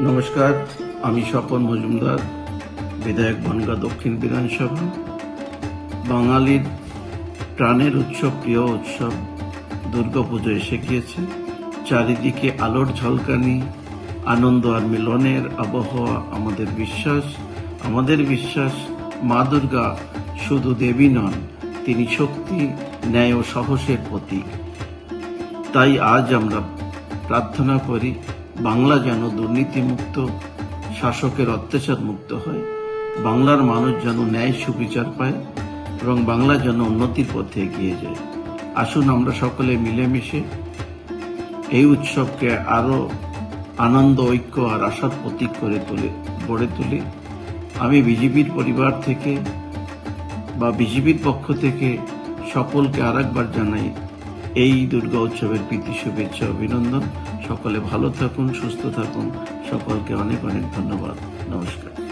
নমস্কার, আমি স্বপন মজুমদার, বিধায়ক বনগা দক্ষিণ বিধানসভা। বাঙালির প্রাণের উৎসব, প্রিয় উৎসব দুর্গাপুজো এসে গিয়েছে। চারিদিকে আলোর ঝলকানি, আনন্দ আর মিলনের আবহাওয়া, আমাদের বিশ্বাস আমাদের বিশ্বাস, মা দুর্গা শুধু দেবী নন, তিনি শক্তি, ন্যায় ও সাহসের প্রতীক। তাই আজ আমরা প্রার্থনা করি বাংলা যেন দুর্নীতিমুক্ত, শাসকের অত্যাচার মুক্ত হয়, বাংলার মানুষ যেন ন্যায় সুবিচার পায় এবং বাংলা যেন উন্নতির পথে এগিয়ে যায়। আসুন আমরা সকলে মিলেমিশে এই উৎসবকে আরও আনন্দ, ঐক্য আর আশার প্রতীক করে তুলে, গড়ে তুলি। আমি বিজেপির পরিবার থেকে বা বিজেপির পক্ষ থেকে সকলকে আরেকবার জানাই এই দুর্গা উৎসবের প্রীতি, শুভেচ্ছা, অভিনন্দন। সকলে ভালো থাকুন সুস্থ থাকুন। সকলকে অনেক অনেক ধন্যবাদ। নমস্কার।